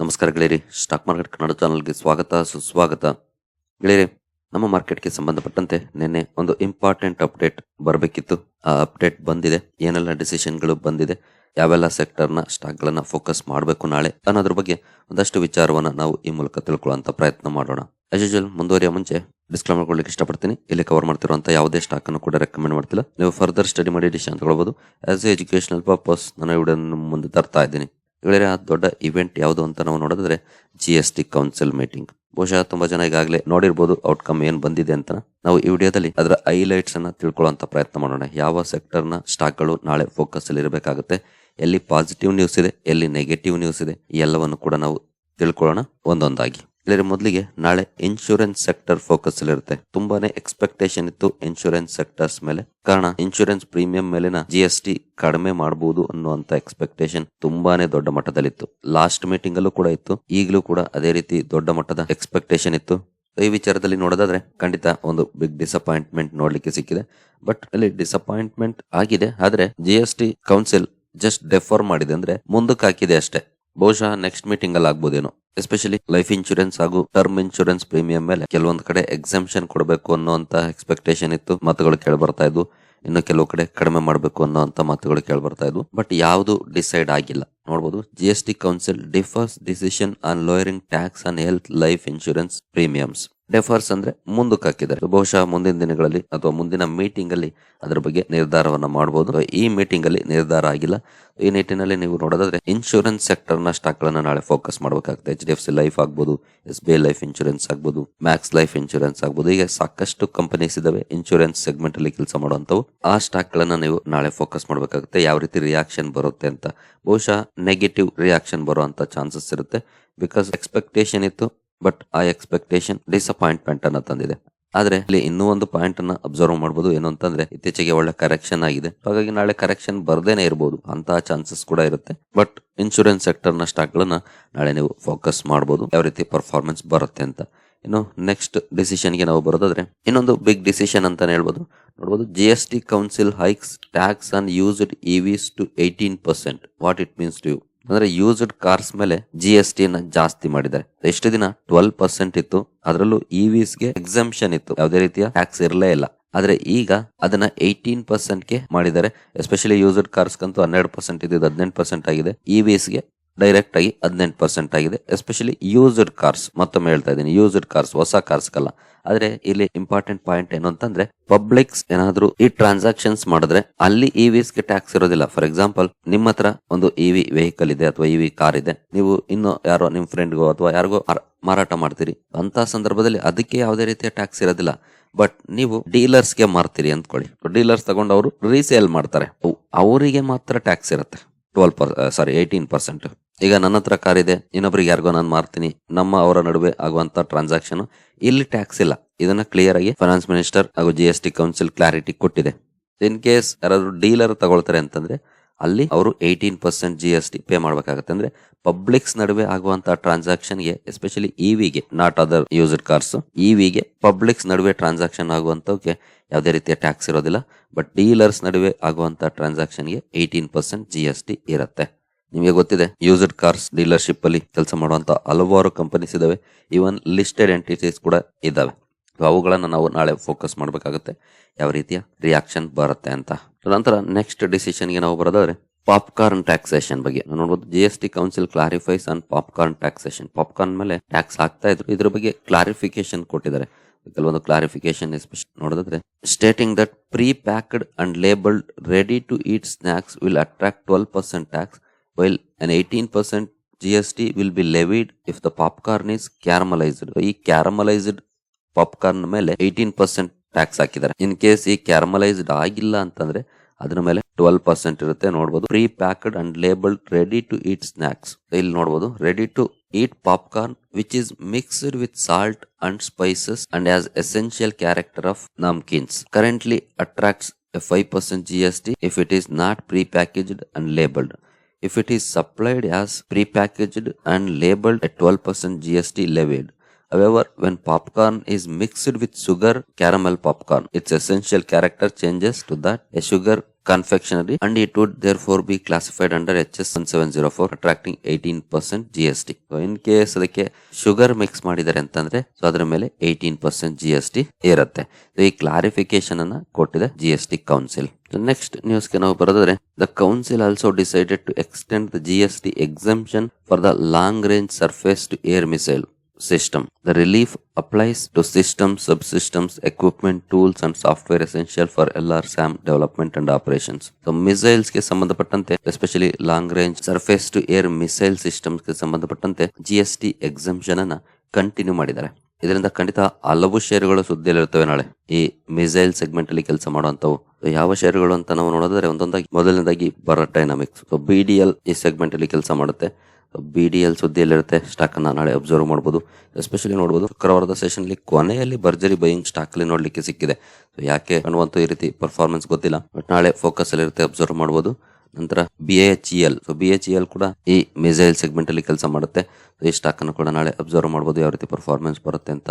ನಮಸ್ಕಾರ ಗೆಳೆಯರಿ. Stock market Kannada ಚಾನಲ್ಗೆ ಸ್ವಾಗತ, ಸುಸ್ವಾಗತ. ಗೆಳೆಯರಿ, ನಮ್ಮ ಮಾರ್ಕೆಟ್ಗೆ ಸಂಬಂಧಪಟ್ಟಂತೆ ನಿನ್ನೆ ಒಂದು ಇಂಪಾರ್ಟೆಂಟ್ ಅಪ್ಡೇಟ್ ಬರಬೇಕಿತ್ತು. ಆ ಅಪ್ಡೇಟ್ ಬಂದಿದೆ. ಏನೆಲ್ಲ ಡಿಸಿಷನ್ಗಳು ಬಂದಿದೆ, ಯಾವೆಲ್ಲ ಸೆಕ್ಟರ್ನ ಸ್ಟಾಕ್ಗಳನ್ನ ಫೋಕಸ್ ಮಾಡಬೇಕು ನಾಳೆ ಅನ್ನೋದ್ರ ಬಗ್ಗೆ ಒಂದಷ್ಟು ವಿಚಾರವನ್ನ ನಾವು ಈ ಮೂಲಕ ತಿಳ್ಕೊಳ್ಳುವಂತ ಪ್ರಯತ್ನ ಮಾಡೋಣ. ಆಸ್ ಯೂಶಲ್ ಮುಂದುವರಿಯ ಮುಂಚೆ ಡಿಸ್ಕ್ಲೈಮರ್ ಮಾಡ್ಕೊಳ್ಳಿಕ್ಕೆ ಇಷ್ಟಪಡ್ತೀನಿ. ಇಲ್ಲಿ ಕವರ್ ಮಾಡ್ತಿರುವಂತ ಯಾವುದೇ ಸ್ಟಾಕ್ ಅನ್ನು ಕೂಡ ರೆಕಮೆಂಡ್ ಮಾಡ್ತಿಲ್ಲ. ನೀವು ಫರ್ದರ್ ಸ್ಟಡಿ ಮಾಡಿ ಡಿಸಿಷನ್ ತಗೊಳ್ಬಹುದು ಆಸ್ ಎ ಎಜುಕೇಶನಲ್ ಪರ್ಪಸ್ ನಾನು ವಿಡಿಯೋ ಮುಂದೆ ತರ್ತಾ ಇದ್ದೀನಿ. ಗೆಳೆಯರೆ ಆ ದೊಡ್ಡ ಇವೆಂಟ್ ಯಾವುದು ಅಂತ ನಾವು ನೋಡಿದ್ರೆ G S T council meeting ಬಹುಶಃ ತುಂಬಾ ಜನ ಈಗಾಗಲೇ ನೋಡಿರ್ಬೋದು ಔಟ್ಕಮ್ ಏನ್ ಬಂದಿದೆ ಅಂತ. ನಾವು ಈ ವಿಡಿಯೋದಲ್ಲಿ ಅದರ ಹೈಲೈಟ್ಸ್ ಅನ್ನ ತಿಳ್ಕೊಳ್ಳುವಂತ ಪ್ರಯತ್ನ ಮಾಡೋಣ. ಯಾವ ಸೆಕ್ಟರ್ನ ಸ್ಟಾಕ್ಗಳು ನಾಳೆ ಫೋಕಸ್ ಅಲ್ಲಿ ಇರಬೇಕಾಗುತ್ತೆ? ಎಲ್ಲಿ ಪಾಸಿಟಿವ್ ನ್ಯೂಸ್ ಇದೆ, ಎಲ್ಲಿ ನೆಗೆಟಿವ್ ನ್ಯೂಸ್ ಇದೆ? ಎಲ್ಲವನ್ನು ಕೂಡ ನಾವು ತಿಳ್ಕೊಳ್ಳೋಣ ಒಂದೊಂದಾಗಿ. ಇಲ್ಲಿ ಮೊದಲಿಗೆ ನಾಳೆ ಇನ್ಶೂರೆನ್ಸ್ ಸೆಕ್ಟರ್ ಫೋಕಸ್ ಇರುತ್ತೆ. ತುಂಬಾನೇ ಎಕ್ಸ್ಪೆಕ್ಟೇಷನ್ ಇತ್ತು ಇನ್ಶೂರೆನ್ಸ್ ಸೆಕ್ಟರ್ಸ್ ಮೇಲೆ. ಕಾರಣ ಇನ್ಶೂರೆನ್ಸ್ ಪ್ರೀಮಿಯಂ ಮೇಲಿನ ಜಿ ಎಸ್ ಟಿ ಕಡಿಮೆ ಮಾಡಬಹುದು ಅನ್ನುವಂತ ಎಕ್ಸ್ಪೆಕ್ಟೇಷನ್ ತುಂಬಾನೇ ದೊಡ್ಡ ಮಟ್ಟದಲ್ಲಿತ್ತು. ಲಾಸ್ಟ್ ಮೀಟಿಂಗ್ ಅಲ್ಲೂ ಕೂಡ ಇತ್ತು. ಈಗಲೂ ಕೂಡ ಅದೇ ರೀತಿ ದೊಡ್ಡ ಮಟ್ಟದ ಎಕ್ಸ್ಪೆಕ್ಟೇಷನ್ ಇತ್ತು. ಈ ವಿಚಾರದಲ್ಲಿ ನೋಡೋದಾದ್ರೆ ಖಂಡಿತ ಒಂದು ಬಿಗ್ ಡಿಸಪಾಯಿಂಟ್ಮೆಂಟ್ ನೋಡ್ಲಿಕ್ಕೆ ಸಿಕ್ಕಿದೆ. ಬಟ್ ಅಲ್ಲಿ ಡಿಸಪಾಯಿಂಟ್ಮೆಂಟ್ ಆಗಿದೆ. ಆದ್ರೆ G T council just defer ಮಾಡಿದೆ. ಅಂದ್ರೆ ಮುಂದಕ್ಕೆ ಹಾಕಿದೆ ಅಷ್ಟೇ. ಬಹುಶಃ ನೆಕ್ಸ್ಟ್ ಮೀಟಿಂಗ್ ಅಲ್ಲಿ ಆಗ್ಬೋದೇನೋ. ಎಸ್ಪೆಷಲಿ ಲೈಫ್ ಇನ್ಶೂರೆನ್ಸ್ ಹಾಗೂ ಟರ್ಮ್ ಇನ್ಶೂರೆನ್ಸ್ ಪ್ರೀಮಿಯಂ ಮೇಲೆ ಕೆಲವೊಂದು ಕಡೆ ಎಕ್ಸಾಮ್ಷನ್ ಕೊಡಬೇಕು ಅನ್ನೋಂತ ಎಕ್ಸ್ಪೆಕ್ಟೇಷನ್ ಇತ್ತು, ಮಾತುಗಳು ಕೇಳಿ ಬರ್ತಾ ಇದ್ವು. ಇನ್ನು ಕೆಲವು ಕಡೆ ಕಡಿಮೆ ಮಾಡಬೇಕು ಅನ್ನೋಂತ ಮಾತುಗಳು ಕೇಳಿ ಬರ್ತಾ ಇದ್ವು. ಬಟ್ ಯಾವುದು ಡಿಸೈಡ್ ಆಗಿಲ್ಲ. ನೋಡಬಹುದು G T council defers decision on lowering tax on health life insurance premiums defers ಅಂದ್ರೆ ಮುಂದಕ್ಕೆ ಹಾಕಿದ್ದಾರೆ. ಬಹುಶಃ ಮುಂದಿನ ದಿನಗಳಲ್ಲಿ ಅಥವಾ ಮುಂದಿನ ಮೀಟಿಂಗ್ ಅಲ್ಲಿ ಅದರ ಬಗ್ಗೆ ನಿರ್ಧಾರವನ್ನ ಮಾಡಬಹುದು ಈ ಮೀಟಿಂಗ್ ಅಲ್ಲಿ ನಿರ್ಧಾರ ಆಗಿಲ್ಲ. ಈ ನಿಟ್ಟಿನಲ್ಲಿ ನೀವು ನೋಡೋದಾದ್ರೆ ಇನ್ಶೂರೆನ್ಸ್ ಸೆಕ್ಟರ್ನ ಸ್ಟಾಕ್ ಗಳನ್ನ ನಾಳೆ ಫೋಕಸ್ ಮಾಡಬೇಕಾಗುತ್ತೆ. H D F C life ಆಗ್ಬಹುದು S B I life insurance ಆಗ್ಬಹುದು ಮ್ಯಾಕ್ಸ್ ಲೈಫ್ ಇನ್ಶೂರೆನ್ಸ್ ಆಗ್ಬಹುದು ಹೀಗೆ ಸಾಕಷ್ಟು ಕಂಪನೀಸ್ ಇದಾವೆ. ಇನ್ಶೂರೆನ್ಸ್ ಸೆಗ್ಮೆಂಟ್ ಅಲ್ಲಿ ಕೆಲಸ ಮಾಡುವಂತವು ಆ ಸ್ಟಾಕ್ ಗಳನ್ನ ನೀವು ನಾಳೆ ಫೋಕಸ್ ಮಾಡಬೇಕಾಗುತ್ತೆ. ಯಾವ ರೀತಿ ರಿಯಾಕ್ಷನ್ ಬರುತ್ತೆ ಅಂತ. ಬಹುಶಃ ನೆಗೆಟಿವ್ ರಿಯಾಕ್ಷನ್ ಬರುವಂತ ಚಾನ್ಸಸ್ ಇರುತ್ತೆ. ಬಿಕಾಸ್ ಎಕ್ಸ್ಪೆಕ್ಟೇಷನ್ ಇತ್ತು ಬಟ್ ಆ ಎಕ್ಸ್ಪೆಕ್ಟೇಷನ್ ಡಿಸಪಾಯಿಂಟ್ಮೆಂಟ್ ಅನ್ನ ತಂದಿದೆ. ಆದ್ರೆ ಇಲ್ಲಿ ಇನ್ನೂ ಒಂದು ಪಾಯಿಂಟ್ ಅನ್ನ ಅಬ್ಸರ್ವ್ ಮಾಡಬಹುದು ಏನು ಅಂತಂದ್ರೆ, ಇತ್ತೀಚೆಗೆ ಒಳ್ಳೆ ಕರೆಕ್ಷನ್ ಆಗಿದೆ. ಹಾಗಾಗಿ ನಾಳೆ ಕರೆಕ್ಷನ್ ಬರದೇನೆ ಇರಬಹುದು ಅಂತ ಚಾನ್ಸಸ್ ಕೂಡ ಇರುತ್ತೆ. ಬಟ್ ಇನ್ಶೂರೆನ್ಸ್ ಸೆಕ್ಟರ್ನ ಸ್ಟಾಕ್ ಗಳನ್ನ ನಾಳೆ ನೀವು ಫೋಕಸ್ ಮಾಡಬಹುದು ಯಾವ ರೀತಿ ಪರ್ಫಾರ್ಮೆನ್ಸ್ ಬರುತ್ತೆ ಅಂತ. ಇನ್ನು ನೆಕ್ಸ್ಟ್ ಡಿಸಿಷನ್ಗೆ ನಾವು ಬರೋದಾದ್ರೆ, ಇನ್ನೊಂದು ಬಿಗ್ ಡಿಸಿಷನ್ ಅಂತಾನೆ ಹೇಳ್ಬೋದು. ನೋಡಬಹುದು G S T council hikes tax on used EVs to eighteen percent what it means to you ಅಂದ್ರೆ ಯೂಸ್ಡ್ ಕಾರ್ಸ್ ಮೇಲೆ ಜಿ ಎಸ್ ಟಿ ನ ಜಾಸ್ತಿ ಮಾಡಿದ್ದಾರೆ. ಎಷ್ಟು ದಿನ? ಟ್ವೆಲ್ ಪರ್ಸೆಂಟ್ ಇತ್ತು. ಅದರಲ್ಲೂ ಇವಿಸ್ಗೆ ಎಕ್ಸಂಪ್ಷನ್ ಇತ್ತು. ಯಾವುದೇ ರೀತಿಯ ಟ್ಯಾಕ್ಸ್ ಇರಲೇ ಇಲ್ಲ. ಆದ್ರೆ ಈಗ ಅದನ್ನ ಏಯ್ಟೀನ್ ಪರ್ಸೆಂಟ್ಗೆ ಮಾಡಿದ್ದಾರೆ. ಎಸ್ಪೆಷಲಿ ಯೂಸ್ಡ್ ಕಾರ್ಸ್ ಕಂತು ಹನ್ನೆರಡು ಪರ್ಸೆಂಟ್ ಇದ್ದು ಹದಿನೆಂಟು ಪರ್ಸೆಂಟ್ ಆಗಿದೆ. ಇವಿಸ್ಗೆ ಡೈರೆಕ್ಟ್ ಆಗಿ ಹದಿನೆಂಟು ಪರ್ಸೆಂಟ್ ಆಗಿದೆ. ಎಸ್ಪೆಷಲಿ ಯೂಸ್ಡ್ ಕಾರ್ಸ್ ಮತ್ತೊಮ್ಮೆ ಹೇಳ್ತಾ ಇದ್ದೀನಿ ಯೂಸ್ಡ್ ಕಾರ್ಸ್ ಹೊಸ ಕಾರ್ಸ್ ಕಲ್ಲ ಆದ್ರೆ ಇಲ್ಲಿ ಇಂಪಾರ್ಟೆಂಟ್ ಪಾಯಿಂಟ್ ಏನು ಅಂತಂದ್ರೆ ಪಬ್ಲಿಕ್ಸ್ ಏನಾದ್ರೂ ಈ ಟ್ರಾನ್ಸಾಕ್ಷನ್ಸ್ ಮಾಡಿದ್ರೆ ಅಲ್ಲಿ ಇವಿಸ್ಗೆ ಟ್ಯಾಕ್ಸ್ ಇರೋದಿಲ್ಲ. ಫಾರ್ ಎಕ್ಸಾಂಪಲ್ ನಿಮ್ಮ ಹತ್ರ ಒಂದು ಇವಿ ವೆಹಿಕಲ್ ಇದೆ ಅಥವಾ ಇವಿ ಕಾರ್ ಇದೆ. ನೀವು ಇನ್ನು ಯಾರೋ ನಿಮ್ ಫ್ರೆಂಡ್ಗೋ ಅಥವಾ ಯಾರಿಗೋ ಮಾರಾಟ ಮಾಡ್ತೀರಿ. ಅಂತ ಸಂದರ್ಭದಲ್ಲಿ ಅದಕ್ಕೆ ಯಾವುದೇ ರೀತಿಯ ಟ್ಯಾಕ್ಸ್ ಇರೋದಿಲ್ಲ. ಬಟ್ ನೀವು ಡೀಲರ್ಸ್ಗೆ ಮಾರ್ತೀರಿ ಅಂದ್ಕೊಳ್ಳಿ. ಡೀಲರ್ಸ್ ತಗೊಂಡು ಅವರು ರೀಸೇಲ್ ಮಾಡ್ತಾರೆ. ಅವರಿಗೆ ಮಾತ್ರ ಟ್ಯಾಕ್ಸ್ ಇರುತ್ತೆ. Twelve per sorry eighteen percent ಈಗ ನನ್ನ ಹತ್ರ ಕಾರ್ ಇದೆ, ಇನ್ನೊಬ್ರಿಗೆ ಯಾರಿಗೋ ನಾನು ಮಾರ್ತೀನಿ. ನಮ್ಮ ಅವರ ನಡುವೆ ಆಗುವಂತ ಟ್ರಾನ್ಸಾಕ್ಷನ್ ಇಲ್ಲಿ ಟ್ಯಾಕ್ಸ್ ಇಲ್ಲ. ಇದನ್ನ ಕ್ಲಿಯರ್ ಆಗಿ ಫೈನಾನ್ಸ್ ಮಿನಿಸ್ಟರ್ ಹಾಗೂ G S T council clarity ಕೊಟ್ಟಿದೆ. ಇನ್ ಕೇಸ್ ಯಾರಾದ್ರೂ ಡೀಲರ್ ತಗೊಳ್ತಾರೆ ಅಂತಂದ್ರೆ, ಅಲ್ಲಿ ಅವರು eighteen percent G S T pay ಮಾಡಬೇಕಾಗತ್ತೆ. ಅಂದ್ರೆ ಪಬ್ಲಿಕ್ಸ್ ನಡುವೆ ಆಗುವಂತಹ ಟ್ರಾನ್ಸಾಕ್ಷನ್ಗೆ ಎಸ್ಪೆಷಲಿ ಇವಿಗೆ ನಾಟ್ ಅದರ್ ಯೂಸ್ಡ್ ಕಾರ್ಸ್ ಇವಿಗೆ ಪಬ್ಲಿಕ್ಸ್ ನಡುವೆ ಟ್ರಾನ್ಸಾಕ್ಷನ್ ಆಗುವಂತವಕ್ಕೆ ಯಾವುದೇ ರೀತಿಯ ಟ್ಯಾಕ್ಸ್ ಇರೋದಿಲ್ಲ. ಬಟ್ ಡೀಲರ್ಸ್ ನಡುವೆ ಆಗುವಂತ ಟ್ರಾನ್ಸಾಕ್ಷನ್ಗೆ eighteen percent G S T ಇರುತ್ತೆ. ನಿಮಗೆ ಗೊತ್ತಿದೆ ಯೂಸ್ಡ್ ಕಾರ್ಸ್ ಡೀಲರ್ಶಿಪ್ ಅಲ್ಲಿ ಕೆಲಸ ಮಾಡುವಂತ ಹಲವಾರು ಕಂಪನೀಸ್ ಇದಾವೆ. ಈವನ್ ಲಿಸ್ಟೆಡ್ ಎಂಟಿಟೀಸ್ ಕೂಡ ಇದಾವೆ. ಅವುಗಳನ್ನ ನಾವು ನಾಳೆ ಫೋಕಸ್ ಮಾಡಬೇಕಾಗುತ್ತೆ. ಯಾವ ರೀತಿಯ ರಿಯಾಕ್ಷನ್ ಬರುತ್ತೆ ಅಂತ. ನಂತರ ನೆಕ್ಸ್ಟ್ ಡಿಸಿಷನ್ಗೆ ನಾವು ಬರೋದಾದ್ರೆ ಪಾಪ್ಕಾರ್ನ್ ಟ್ಯಾಕ್ಸೇಷನ್ ಬಗ್ಗೆ. ನೋಡಬಹುದು G S T council clarifies on popcorn taxation popcorn ಮೇಲೆ ಟ್ಯಾಕ್ಸ್ ಹಾಕ್ತಾ ಇದ್ರು. ಇದ್ರ ಬಗ್ಗೆ ಕ್ಲಾರಿಫಿಕೇಶನ್ ಕೊಟ್ಟಿದ್ದಾರೆ. ಕೆಲವೊಂದು ಕ್ಲಾರಿಫಿಕೇಶನ್ ನೋಡೋದಾದ್ರೆ stating that pre packed and labelled ready to eat snacks will attract twelve percent tax percent G S T will be levied if the popcorn is caramelised ಈ caramelised popcorn ಮೇಲೆ eighteen percent tax ಹಾಕಿದ್ದಾರೆ. In case ಈ ಕ್ಯಾರಮಲೈಸ್ಡ್ ಆಗಿಲ್ಲ ಅಂತಂದ್ರೆ ಅದ್ರ ಮೇಲೆ twelve percent ಇರುತ್ತೆ. ನೋಡಬಹುದು pre packed and labelled ready to eat snacks ಇಲ್ಲಿ ನೋಡಬಹುದು ready to eat popcorn which is mixed with salt and spices and as essential character of namkeens currently attracts five percent G S T if it is not pre packaged and labelled if it is supplied as prepackaged and labeled at 12% GST levied. However, when popcorn is mixed with sugar caramel popcorn, its essential character changes to that a sugar confectionery and it would therefore be classified under HS 1704 attracting 18% GST. So in case ಅದಕ್ಕೆ sugar mix ಮಾಡಿದ್ದಾರೆ ಅಂತಂದ್ರೆ so ಅದರ ಮೇಲೆ eighteen percent G S T ಇರುತ್ತೆ So ಈ clarification ಅನ್ನ ಕೊಟ್ಟಿದೆ GST Council. T council next ನ್ಯೂಸ್ಗೆ ನಾವು ಬರೋದಾದ್ರೆ the council also decided to extend the G S T exemption for the long range surface to air missile system the relief applies to system sub systems equipment tools and software essential for L R SAM development and operations so ಮಿಸೈಲ್ಸ್ಗೆ ಸಂಬಂಧಪಟ್ಟಂತೆ especially long range surface to air missile ಸಿಸ್ಟಮ್ಸ್ಗೆ ಸಂಬಂಧಪಟ್ಟಂತೆ G S T exemption ಅನ್ನ continue ಮಾಡಿದ್ದಾರೆ. ಇದರಿಂದ ಖಂಡಿತ ಹಲವು ಷೇರುಗಳು ಸುದ್ದಿಯಲ್ಲಿರುತ್ತವೆ ನಾಳೆ. ಈ ಮಿಸೈಲ್ ಸೆಗ್ಮೆಂಟ್ ಅಲ್ಲಿ ಕೆಲಸ ಮಾಡುವಂತವು ಯಾವ ಷೇರುಗಳು ಅಂತ ನಾವು ನೋಡಿದ್ರೆ ಒಂದೊಂದಾಗಿ ಮೊದಲನೇದಾಗಿ ಬರೋ dynamics so B D L ಈ ಸೆಗ್ಮೆಂಟ್ ಅಲ್ಲಿ ಕೆಲಸ ಮಾಡುತ್ತೆ. ಬಿ ಡಿ ಎಲ್ ಸುದ್ದಿಯಲ್ಲಿರುತ್ತೆ. ಸ್ಟಾಕ್ ಅನ್ನ ನಾಳೆ ಅಬ್ಸರ್ವ್ ಮಾಡಬಹುದು ಎಸ್ಪೆಷಲಿ ನೋಡಬಹುದು ಶುಕ್ರವಾರದ ಸೆಷನ್ ಅಲ್ಲಿ ಕೊನೆಯಲ್ಲಿ ಭರ್ಜರಿ ಬೈಯಿಂಗ್ ಸ್ಟಾಕ್ ಅಲ್ಲಿ ನೋಡ್ಲಿಕ್ಕೆ ಸಿಕ್ಕಿದೆ. ಸೊ ಯಾಕೆ ಅನ್ನುವಂತ ಈ ರೀತಿ ಪರ್ಫಾರ್ಮೆನ್ಸ್ ಗೊತ್ತಿಲ್ಲ. ಬಟ್ ನಾಳೆ ಫೋಕಸ್ ಅಲ್ಲಿ ಇರುತ್ತೆ ಅಬ್ಸರ್ವ್ ಮಾಡಬಹುದು ನಂತರ B H L so B H L ಕೂಡ ಈ ಮಿಸೈಲ್ ಸೆಗ್ಮೆಂಟ್ ಅಲ್ಲಿ ಕೆಲಸ ಮಾಡುತ್ತೆ. ಈ ಸ್ಟಾಕ್ ಅನ್ನು ಕೂಡ ನಾಳೆ ಅಬ್ಸರ್ವ್ ಮಾಡಬಹುದು ಯಾವ ರೀತಿ ಪರ್ಫಾರ್ಮೆನ್ಸ್ ಬರುತ್ತೆ ಅಂತ.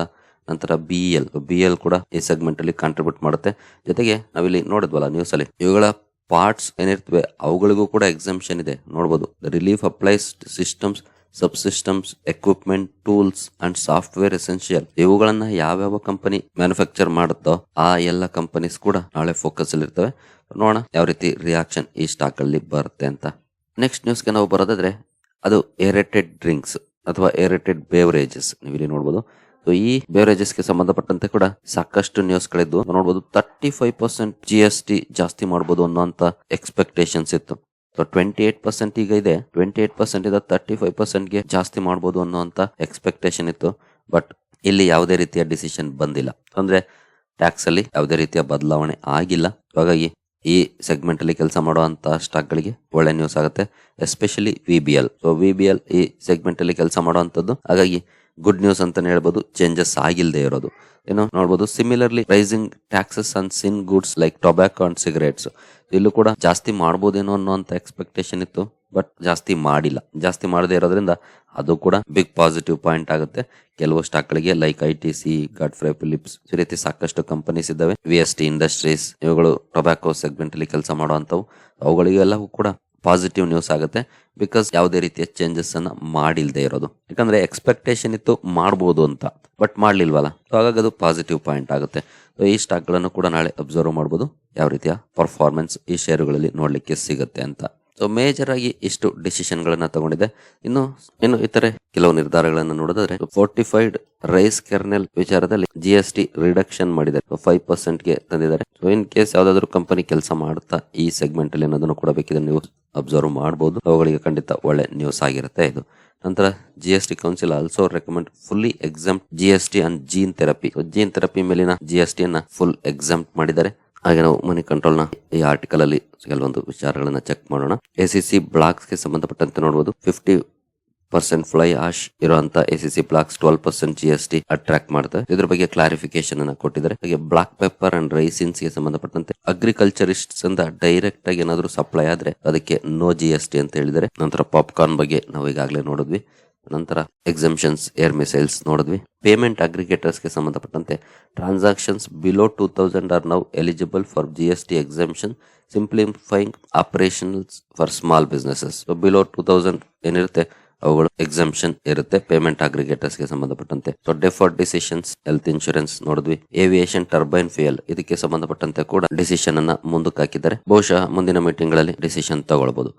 ನಂತರ ಬಿ ಎಲ್ ಬಿ ಎಲ್ ಕೂಡ ಈ ಸೆಗ್ಮೆಂಟ್ ಅಲ್ಲಿ ಕಾಂಟ್ರಿಬ್ಯೂಟ್ ಮಾಡುತ್ತೆ. ಜೊತೆಗೆ ನಾವಿಲ್ಲಿ ನೋಡಿದ್ವಲ್ಲ ನ್ಯೂಸ್ ಅಲ್ಲಿ, ಇವುಗಳ ಪಾರ್ಟ್ಸ್ ಏನಿರ್ತವೆ ಅವುಗಳಿಗೂ ಕೂಡ ಎಕ್ಸಾಮ್ಷನ್ ಇದೆ. ನೋಡಬಹುದು relief applies systems sub systems equipment tools and software essential ಇವುಗಳನ್ನ ಯಾವ್ಯಾವ ಕಂಪನಿ ಮ್ಯಾನುಫ್ಯಾಕ್ಚರ್ ಮಾಡುತ್ತೋ ಆ ಎಲ್ಲ ಕಂಪನೀಸ್ ಕೂಡ ನಾಳೆ ಫೋಕಸ್ ಅಲ್ಲಿ ಇರ್ತವೆ. ನೋಡೋಣ ಯಾವ ರೀತಿ ರಿಯಾಕ್ಷನ್ ಈ ಸ್ಟಾಕ್ ಅಲ್ಲಿ ಬರುತ್ತೆ ಅಂತ. ನೆಕ್ಸ್ಟ್ ನ್ಯೂಸ್ಗೆ ನಾವು ಬರೋದಾದ್ರೆ ಅದು ಏರೇಟೆಡ್ ಡ್ರಿಂಕ್ಸ್ ಅಥವಾ ಏರೇಟೆಡ್ ಬೇವರೇಜಸ್ ನೀವು ಇಲ್ಲಿ ನೋಡಬಹುದು ಈ ಬೇವರೇಜಸ್ಗೆ ಸಂಬಂಧಪಟ್ಟಂತೆ ಕೂಡ ಸಾಕಷ್ಟು ನ್ಯೂಸ್ ಗಳಿದ್ದು ನೋಡಬಹುದು thirty five percent G S T ಜಾಸ್ತಿ ಮಾಡಬಹುದು ಅನ್ನೋಂತ ಎಕ್ಸ್ಪೆಕ್ಟೇಷನ್ಸ್ ಇತ್ತು. ಸೊ ಟ್ವೆಂಟಿ ಏಟ್ ಪರ್ಸೆಂಟ್ ಈಗ ಇದೆ. ಟ್ವೆಂಟಿ ಏಟ್ ಪರ್ಸೆಂಟ್ ಇದೆ ತರ್ಟಿ ಫೈವ್ ಪರ್ಸೆಂಟ್ಗೆ ಜಾಸ್ತಿ ಮಾಡಬಹುದು ಅನ್ನೋಂತ ಎಕ್ಸ್ಪೆಕ್ಟೇಷನ್ ಇತ್ತು. ಬಟ್ ಇಲ್ಲಿ ಯಾವುದೇ ರೀತಿಯ ಡಿಸಿಷನ್ ಬಂದಿಲ್ಲ. ಅಂದ್ರೆ ಟ್ಯಾಕ್ಸ್ ಅಲ್ಲಿ ಯಾವುದೇ ರೀತಿಯ ಬದಲಾವಣೆ ಆಗಿಲ್ಲ. ಹಾಗಾಗಿ ಈ ಸೆಗ್ಮೆಂಟ್ ಅಲ್ಲಿ ಕೆಲಸ ಮಾಡುವಂತಹ ಸ್ಟಾಕ್ ಗಳಿಗೆ ಒಳ್ಳೆ ನ್ಯೂಸ್ ಆಗುತ್ತೆ especially V B L so V B L ಈ ಸೆಗ್ಮೆಂಟ್ ಅಲ್ಲಿ ಕೆಲಸ ಮಾಡುವಂತದ್ದು ಹಾಗಾಗಿ ಗುಡ್ ನ್ಯೂಸ್ ಅಂತಾನೆ ಹೇಳ್ಬೋದು ಚೇಂಜಸ್ ಆಗಿಲ್ಲದೆ ಇರೋದು. ಏನೋ ನೋಡ್ಬೋದು similarly rising taxes on sin goods like tobacco and cigarettes ಇಲ್ಲೂ ಕೂಡ ಜಾಸ್ತಿ ಮಾಡ್ಬೋದೇನೋ ಅನ್ನೋಂತ ಎಕ್ಸ್ಪೆಕ್ಟೇಷನ್ ಇತ್ತು ಬಟ್ ಜಾಸ್ತಿ ಮಾಡಿಲ್ಲ. ಜಾಸ್ತಿ ಮಾಡದೇ ಇರೋದ್ರಿಂದ ಅದು ಕೂಡ ಬಿಗ್ ಪಾಸಿಟಿವ್ ಪಾಯಿಂಟ್ ಆಗುತ್ತೆ. ಕೆಲವು ಸ್ಟಾಕ್ಗಳಿಗೆ like I T C Godfrey Phillips ಈ ರೀತಿ ಸಾಕಷ್ಟು ಕಂಪನೀಸ್ ಇದ್ದಾವೆ. ವಿ ಎಸ್ ಟಿ ಇಂಡಸ್ಟ್ರೀಸ್ ಇವುಗಳು ಟೊಬ್ಯಾಕೋ ಸೆಗ್ಮೆಂಟ್ ಅಲ್ಲಿ ಕೆಲಸ ಮಾಡುವಂತವು ಅವುಗಳಿಗೆಲ್ಲವೂ ಕೂಡ ಪಾಸಿಟಿವ್ ನ್ಯೂಸ್ ಆಗುತ್ತೆ ಬಿಕಾಸ್ ಯಾವುದೇ ರೀತಿಯ ಚೇಂಜಸ್ ಅನ್ನ ಮಾಡಿಲ್ದೇ ಇರೋದು. ಯಾಕಂದ್ರೆ ಎಕ್ಸ್ಪೆಕ್ಟೇಷನ್ ಇತ್ತು ಮಾಡ್ಬೋದು ಅಂತ ಬಟ್ ಮಾಡ್ಲಿಲ್ವಲ್ಲ. ಸೊ ಹಾಗಾಗಿ ಅದು ಪಾಸಿಟಿವ್ ಪಾಯಿಂಟ್ ಆಗುತ್ತೆ. ಸೊ ಈ ಸ್ಟಾಕ್ಗಳನ್ನು ಕೂಡ ನಾಳೆ ಅಬ್ಸರ್ವ್ ಮಾಡಬಹುದು ಯಾವ ರೀತಿಯ ಪರ್ಫಾರ್ಮೆನ್ಸ್ ಈ ಶೇರುಗಳಲ್ಲಿ ನೋಡ್ಲಿಕ್ಕೆ ಸಿಗುತ್ತೆ ಅಂತ. ಸೊ ಮೇಜರ್ ಆಗಿ ಇಷ್ಟು ಡಿಸಿಷನ್ ಗಳನ್ನ ತಗೊಂಡಿದೆ. ಇನ್ನು ಇನ್ನು ಇತರೆ ಕೆಲವು ನಿರ್ಧಾರಗಳನ್ನು ನೋಡಿದ್ರೆ ಫೋರ್ಟಿಫೈಡ್ ರೈಸ್ ಕೆರ್ನೆಲ್ ವಿಚಾರದಲ್ಲಿ ಜಿ ಎಸ್ ಟಿ ರಿಡಕ್ಷನ್ ಮಾಡಿದ್ದಾರೆ. ಫೈವ್ ಪರ್ಸೆಂಟ್ಗೆ ತಂದಿದ್ದಾರೆ. ಸೊ ಇನ್ ಕೇಸ್ ಯಾವ್ದಾದ್ರು ಕಂಪನಿ ಕೆಲಸ ಮಾಡುತ್ತಾ ಈ ಸೆಗ್ಮೆಂಟ್ ಅಲ್ಲಿ ಏನಾದ್ರು ಕೂಡ ಬೇಕಿದ್ರೆ ನೀವು ಅಬ್ಸರ್ವ್ ಮಾಡಬಹುದು ಅವುಗಳಿಗೆ ಖಂಡಿತ ಒಳ್ಳೆ ನ್ಯೂಸ್ ಆಗಿರುತ್ತೆ ಇದು. ನಂತರ G S T council also recommend fully exempt G S T and gene therapy gene therapy ಮೇಲಿನ ಜಿ ಎಸ್ ಟಿ ಅನ್ನ ಫುಲ್ ಎಕ್ಸಾಮ್ ಮಾಡಿದ್ದಾರೆ. ಹಾಗೆ ನಾವು ಮನಿ ಕಂಟ್ರೋಲ್ನ ಈ ಆರ್ಟಿಕಲ್ ಅಲ್ಲಿ ಕೆಲವೊಂದು ವಿಚಾರಗಳನ್ನ ಚೆಕ್ ಮಾಡೋಣ. ಎ ಸಿ ಸಿ ಬ್ಲಾಕ್ಸ್ಗೆ ಸಂಬಂಧಪಟ್ಟಂತೆ ನೋಡಬಹುದು ಫಿಫ್ಟಿ ಪರ್ಸೆಂಟ್ ಫ್ಲೈ ಆಶ್ ಇರುವಂತ A C blocks twelve percent G S T attract ಮಾಡ್ತಾರೆ ಇದ್ರ ಬಗ್ಗೆ ಕ್ಲಾರಿಫಿಕೇಶನ್ ಅನ್ನ ಕೊಟ್ಟಿದ್ದಾರೆ. ಹಾಗೆ ಬ್ಲಾಕ್ ಪೆಪ್ಪರ್ ಅಂಡ್ ರೈಸಿನ್ಸ್ಗೆ ಸಂಬಂಧಪಟ್ಟಂತೆ ಅಗ್ರಿಕಲ್ಚರಿಸ್ಟ್ಸ್ ಅಂತ ಡೈರೆಕ್ಟ್ ಆಗಿ ಏನಾದ್ರು ಸಪ್ಲೈ ಆದ್ರೆ ಅದಕ್ಕೆ ನೋ ಜಿ ಎಸ್ ಟಿ ಅಂತ ಹೇಳಿದರೆ ನಂತರ ಪಾಪ್ಕಾರ್ನ್ ಬಗ್ಗೆ ನಾವು ಈಗಾಗಲೇ ನೋಡಿದ್ವಿ. ನಂತರ ಎಕ್ಸಂಪ್ಷನ್ಸ್ ಏರ್ ಮಿಸೈಲ್ಸ್ ನೋಡಿದ್ವಿ. ಪೇಮೆಂಟ್ ಅಗ್ರಿಗೇಟರ್ಸ್ಗೆ ಸಂಬಂಧಪಟ್ಟಂತೆ transactions below two thousand are now eligible for G S T exemption simplifying operations for small businesses below two thousand ಏನಿರುತ್ತೆ, ಅವುಗಳು ಎಕ್ಸಂಪ್ಷನ್ ಇರುತ್ತೆ ಪೇಮೆಂಟ್ ಅಗ್ರಿಗೇಟರ್ಸ್ಗೆ ಸಂಬಂಧಪಟ್ಟಂತೆ. So deferred decisions health insurance ನೋಡಿದ್ವಿ. Aviation turbine fuel ಇದಕ್ಕೆ ಸಂಬಂಧಪಟ್ಟಂತೆ ಕೂಡ ಡಿಸಿಷನ್ ಅನ್ನ ಮುಂದಕ್ಕೆ ಹಾಕಿದ್ದಾರೆ. ಬಹುಶಃ ಮುಂದಿನ ಮೀಟಿಂಗ್ಗಳಲ್ಲಿ ಡಿಸಿಷನ್ ತಗೊಳ್ಬಹುದು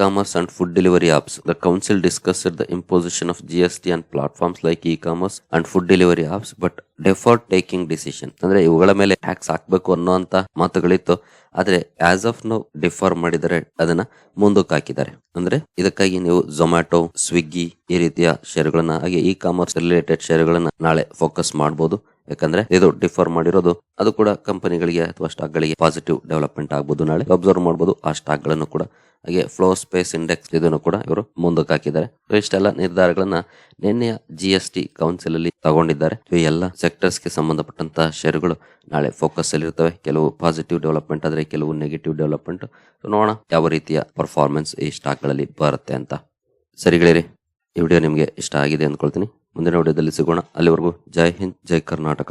commerce and food delivery apps the council discuss the imposition of G S T and platforms like e commerce and food delivery apps but deferred taking decision ಅಂದ್ರೆ ಇವುಗಳ ಮೇಲೆ ಟ್ಯಾಕ್ಸ್ ಹಾಕ್ಬೇಕು ಅನ್ನೋಂತ ಮಾತುಗಳಿತ್ತು. ಆದ್ರೆ ಆಸ್ ಆಫ್ ನೋ ಡಿಫರ್ ಮಾಡಿದರೆ ಅದನ್ನ ಮುಂದಕ್ಕೆ ಹಾಕಿದ್ದಾರೆ. ಅಂದ್ರೆ ಇದಕ್ಕಾಗಿ ನೀವು ಝೊಮ್ಯಾಟೊ ಸ್ವಿಗ್ಗಿ ಈ ರೀತಿಯ ಶೇರ್ಗಳನ್ನ ಹಾಗೆ ಇ ಕಾಮರ್ಸ್ ರಿಲೇಟೆಡ್ ಶೇರ್ಗಳನ್ನ ನಾಳೆ ಫೋಕಸ್ ಮಾಡಬಹುದು ಯಾಕಂದ್ರೆ ಇದು ಡಿಫರ್ ಮಾಡಿರೋದು, ಅದು ಕೂಡ ಕಂಪನಿಗಳಿಗೆ ಅಥವಾ ಸ್ಟಾಕ್ ಗಳಿಗೆ ಪಾಸಿಟಿವ್ ಡೆವಲಪ್ಮೆಂಟ್ ಆಗಬಹುದು ನಾಳೆ. ಅಬ್ಸರ್ವ್ ಮಾಡಬಹುದು ಆ ಸ್ಟಾಕ್ಗಳನ್ನು ಕೂಡ ಹಾಗೆ ಫ್ಲೋ ಸ್ಪೇಸ್ ಇಂಡೆಕ್ಸ್ ಇದನ್ನು ಕೂಡ ಇವರು ಮುಂದಕ್ಕೆ ಹಾಕಿದ್ದಾರೆ. ಸೊ ಇಷ್ಟೆಲ್ಲ ನಿರ್ಧಾರಗಳನ್ನ ನಿನ್ನೆಯ ಜಿ ಎಸ್ ಟಿ ಕೌನ್ಸಿಲ್ ಅಲ್ಲಿ ತಗೊಂಡಿದ್ದಾರೆ. ಎಲ್ಲ ಸೆಕ್ಟರ್ಸ್ಗೆ ಸಂಬಂಧಪಟ್ಟಂತ ಷೇರುಗಳು ನಾಳೆ ಫೋಕಸ್ ಅಲ್ಲಿ ಇರ್ತವೆ. ಕೆಲವು ಪಾಸಿಟಿವ್ ಡೆವಲಪ್ಮೆಂಟ್ ಆದ್ರೆ ಕೆಲವು ನೆಗೆಟಿವ್ ಡೆವಲಪ್ಮೆಂಟ್ ನೋಡೋಣ ಯಾವ ರೀತಿಯ ಪರ್ಫಾರ್ಮೆನ್ಸ್ ಈ ಸ್ಟಾಕ್ಗಳಲ್ಲಿ ಬರುತ್ತೆ ಅಂತ. ಸರಿಗಳಿರಿ ಈ ವಿಡಿಯೋ ನಿಮಗೆ ಇಷ್ಟ ಆಗಿದೆ ಅಂದ್ಕೊಳ್ತೀನಿ. ಮುಂದಿನ ವಿಡಿಯೋದಲ್ಲಿ ಸಿಗೋಣ. ಅಲ್ಲಿವರೆಗೂ ಜೈ ಹಿಂದ್, ಜೈ ಕರ್ನಾಟಕ.